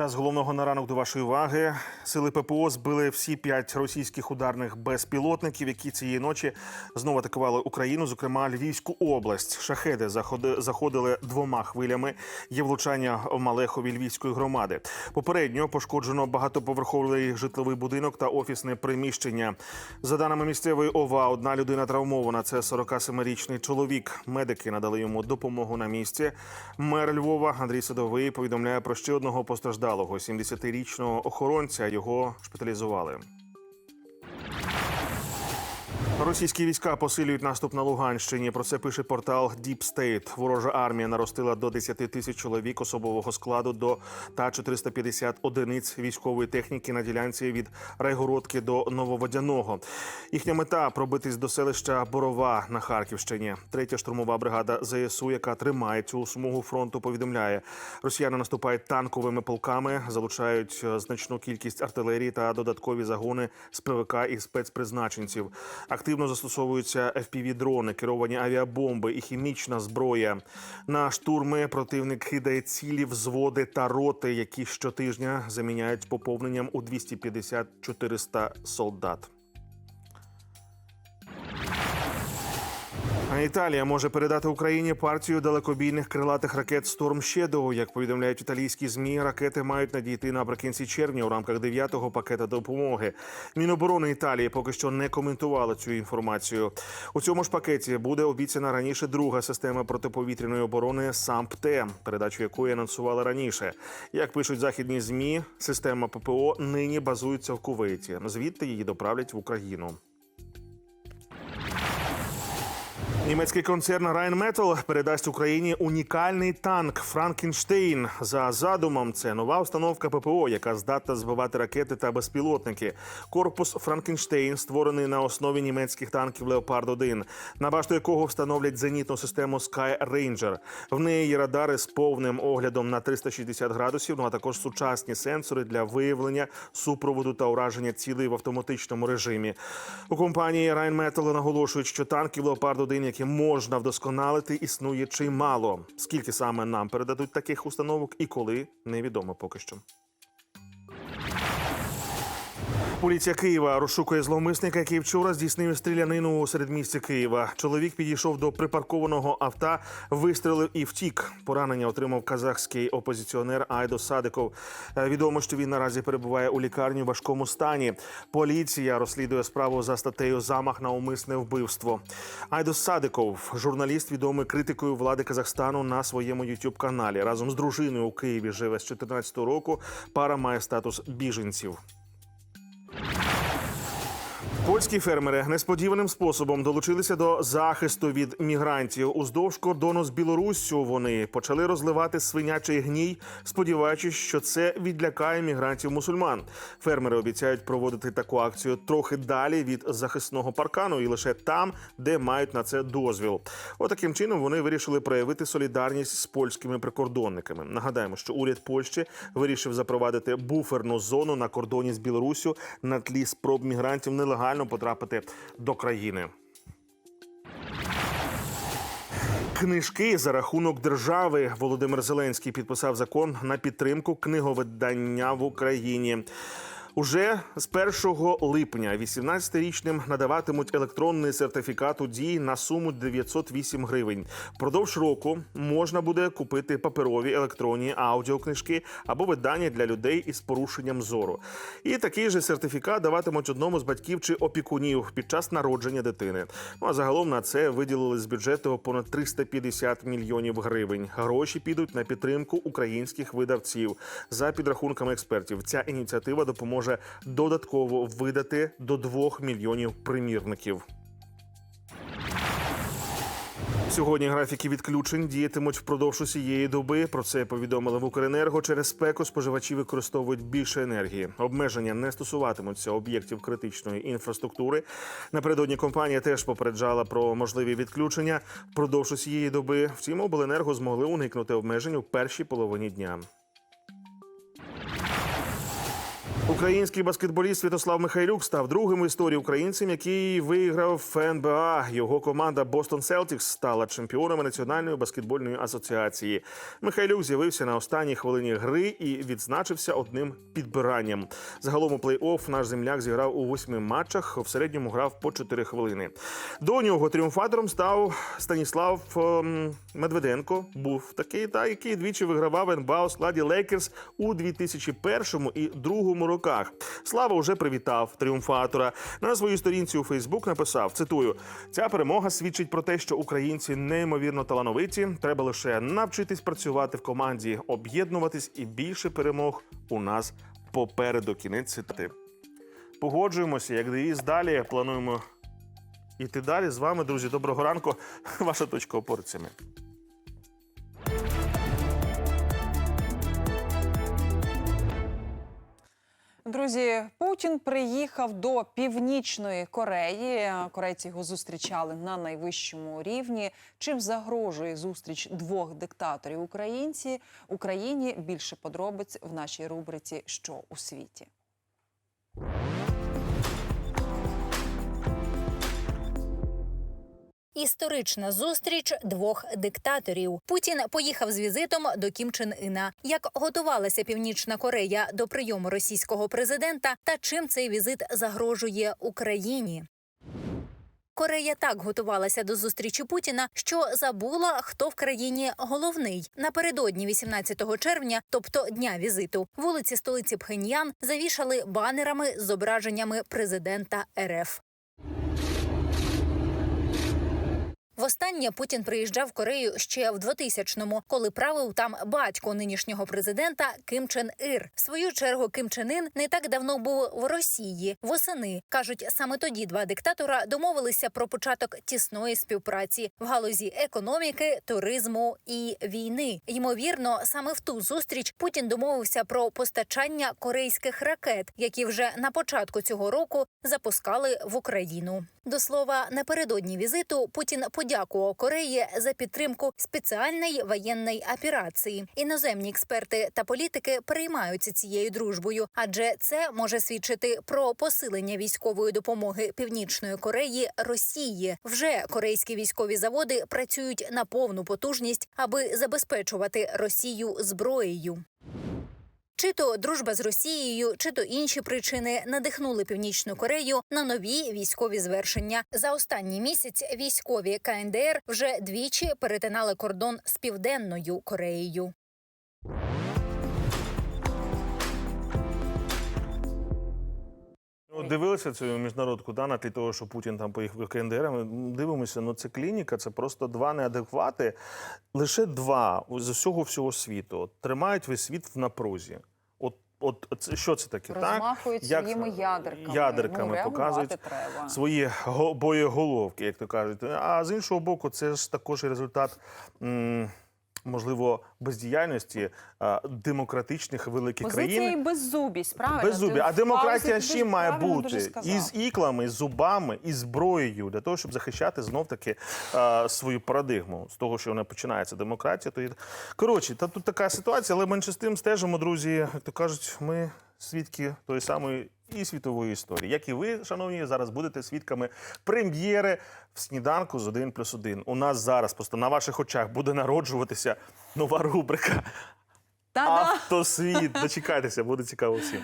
Час головного на ранок до вашої уваги. Сили ППО збили всі п'ять російських ударних безпілотників, які цієї ночі знову атакували Україну, зокрема Львівську область. Шахеди заходи- заходили двома хвилями. Є влучання в Малехові Львівської громади. Попередньо пошкоджено багатоповерховий житловий будинок та офісне приміщення. За даними місцевої ОВА, одна людина травмована. Це 47-річний чоловік. Медики надали йому допомогу на місці. Мер Львова Андрій Садовий повідомляє про ще одного постраждалого 70-річного охоронця. Його шпиталізували. Російські війська посилюють наступ на Луганщині. Про це пише портал Deep State. Ворожа армія наростила до 10 тисяч чоловік особового складу до та 450 одиниць військової техніки на ділянці від Райгородки до Нововодяного. Їхня мета пробитись до селища Борова на Харківщині. Третя штурмова бригада ЗСУ, яка тримає цю смугу фронту, повідомляє, росіяни наступають танковими полками, залучають е, значну кількість артилерії та додаткові загони з ПВК і спецпризначенців. Активно застосовуються FPV-дрони, керовані авіабомби і хімічна зброя. На штурми противник кидає цілі взводи та роти, які щотижня заміняють поповненням у 250-400 солдат. Італія може передати Україні партію далекобійних крилатих ракет Storm Shadow. Як повідомляють італійські змі, ракети мають надійти наприкінці червня у рамках дев'ятого пакета допомоги. Міноборони Італії поки що не коментували цю інформацію. У цьому ж пакеті буде обіцяна раніше друга система протиповітряної оборони САМПТЕ, передачу якої анонсували раніше. Як пишуть західні змі, система ППО нині базується в Кувейті. Звідти її доправлять в Україну. Німецький концерн Rheinmetall передасть Україні унікальний танк Франкенштейн. За задумом, це нова установка ППО, яка здатна збивати ракети та безпілотники. Корпус Франкенштейн створений на основі німецьких танків Леопард 1 на башту якого встановлять зенітну систему Sky Ranger. В неї є радари з повним оглядом на 360 градусів, ну а також сучасні сенсори для виявлення супроводу та ураження цілей в автоматичному режимі. У компанії Rheinmetall наголошують, що танків Леопард 1 які можна вдосконалити, існує чимало. Скільки саме нам передадуть таких установок і коли невідомо поки що. Поліція Києва розшукує зловмисника, який вчора здійснив стрілянину у середмісті Києва. Чоловік підійшов до припаркованого авто, вистрелив і втік. Поранення отримав казахський опозиціонер Айдо Садиков. Е, Відомо, що він наразі перебуває у лікарні в важкому стані. Поліція розслідує справу за статтею Замах на умисне вбивство. Айдо Садиков, журналіст, відомий критикою влади Казахстану на своєму youtube каналі Разом з дружиною у Києві живе з 2014 року. Пара має статус біженців. Польські фермери несподіваним способом долучилися до захисту від мігрантів. Уздовж кордону з Білоруссю вони почали розливати свинячий гній, сподіваючись, що це відлякає мігрантів мусульман. Фермери обіцяють проводити таку акцію трохи далі від захисного паркану і лише там, де мають на це дозвіл. Отаким чином вони вирішили проявити солідарність з польськими прикордонниками. Нагадаємо, що уряд Польщі вирішив запровадити буферну зону на кордоні з Білоруссю на тлі спроб мігрантів нелегально потрапити до країни. Книжки за рахунок держави Володимир Зеленський підписав закон на підтримку книговидання в Україні. Уже з 1 липня 18-річним надаватимуть електронний сертифікат у дії на суму 908 гривень. Впродовж року можна буде купити паперові електронні аудіокнижки або видання для людей із порушенням зору. І такий же сертифікат даватимуть одному з батьків чи опікунів під час народження дитини. Ну а загалом на це виділили з бюджету понад 350 мільйонів гривень. Гроші підуть на підтримку українських видавців. За підрахунками експертів, ця ініціатива допоможе додатково видати до 2 мільйонів примірників. Сьогодні графіки відключень діятимуть впродовж усієї доби. Про це повідомили в Укренерго. Через спеку споживачі використовують більше енергії. Обмеження не стосуватимуться об'єктів критичної інфраструктури. Напередодні компанія теж попереджала про можливі відключення впродовж усієї доби. Втім, обленерго змогли уникнути обмежень у першій половині дня. Український баскетболіст Святослав Михайлюк став другим в історії українцем, який виграв НБА. Його команда Бостон Селтікс стала чемпіонами Національної баскетбольної асоціації. Михайлюк з'явився на останній хвилині гри і відзначився одним підбиранням. Загалом у плей-офф наш земляк зіграв у восьми матчах. В середньому грав по 4 хвилини. До нього тріумфатором став Станіслав ем, Медведенко. Був такий, та який двічі вигравав НБА у складі Лейкерс у 2001 і другому роках. Слава вже привітав тріумфатора. На своїй сторінці у Фейсбук написав: цитую: ця перемога свідчить про те, що українці неймовірно талановиті. Треба лише навчитись працювати в команді, об'єднуватись і більше перемог у нас попереду. Кінець цитати. Погоджуємося, як девіз далі. Плануємо йти далі з вами, друзі. Доброго ранку. Ваша точка опори це Друзі, Путін приїхав до північної Кореї. Корейці його зустрічали на найвищому рівні. Чим загрожує зустріч двох диктаторів українці Україні? Більше подробиць в нашій рубриці Що у світі. Історична зустріч двох диктаторів. Путін поїхав з візитом до Кім Чен Іна. Як готувалася Північна Корея до прийому російського президента, та чим цей візит загрожує Україні? Корея так готувалася до зустрічі Путіна, що забула, хто в країні головний. Напередодні 18 червня, тобто дня візиту, вулиці столиці Пхеньян завішали банерами з зображеннями президента РФ. Востаннє Путін приїжджав в Корею ще в 2000-му, коли правив там батько нинішнього президента Ким Чен Ір. В свою чергу Ким Чен Ін не так давно був в Росії. Восени кажуть, саме тоді два диктатора домовилися про початок тісної співпраці в галузі економіки, туризму і війни. Ймовірно, саме в ту зустріч Путін домовився про постачання корейських ракет, які вже на початку цього року запускали в Україну. До слова, напередодні візиту Путін подякував Кореї за підтримку спеціальної воєнної операції. Іноземні експерти та політики переймаються цією дружбою, адже це може свідчити про посилення військової допомоги Північної Кореї Росії. Вже корейські військові заводи працюють на повну потужність, аби забезпечувати Росію зброєю. Чи то дружба з Росією, чи то інші причини надихнули Північну Корею на нові військові звершення. За останній місяць військові КНДР вже двічі перетинали кордон з південною Кореєю. Ну, Дивилися цю міжнародку да, на тлі того, що Путін там поїхав КНДР. Ми дивимося, ну це клініка, це просто два неадеквати. Лише два з усього всього світу тримають весь світ в напрузі. От, от це, що це таке? Розмахують так? своїми ядерками. ядерками ну, показують треба. свої го- боєголовки, як то кажуть. А з іншого боку, це ж також результат. М- Можливо, бездіяльності а, демократичних великих Позиція країн і беззубість, правильно? без зубів. Ти А демократія ще має бути із іклами, з зубами, і зброєю для того, щоб захищати знов таки е, свою парадигму з того, що вона починається демократія. То є... коротше, та тут така ситуація, але менше з тим стежимо, друзі. Як то кажуть, ми свідки тої самої і світової історії. Як і ви, шановні, зараз будете свідками прем'єри в сніданку з 1 плюс 1. У нас зараз просто на ваших очах буде народжуватися нова рубрика Та-да! Автосвіт. Дочекайтеся, буде цікаво всім.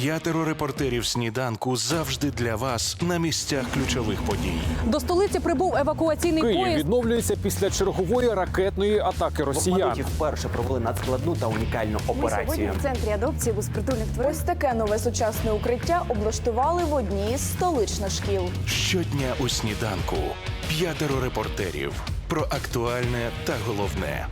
П'ятеро репортерів сніданку завжди для вас на місцях ключових подій. До столиці прибув евакуаційний Київ поїзд. відновлюється після чергової ракетної атаки росіян. Бахмутівці вперше провели надскладну та унікальну Ми сьогодні операцію. в центрі адопції безпритульних тварин. Ось таке нове сучасне укриття облаштували в одній з столичних шкіл. Щодня у сніданку. П'ятеро репортерів про актуальне та головне.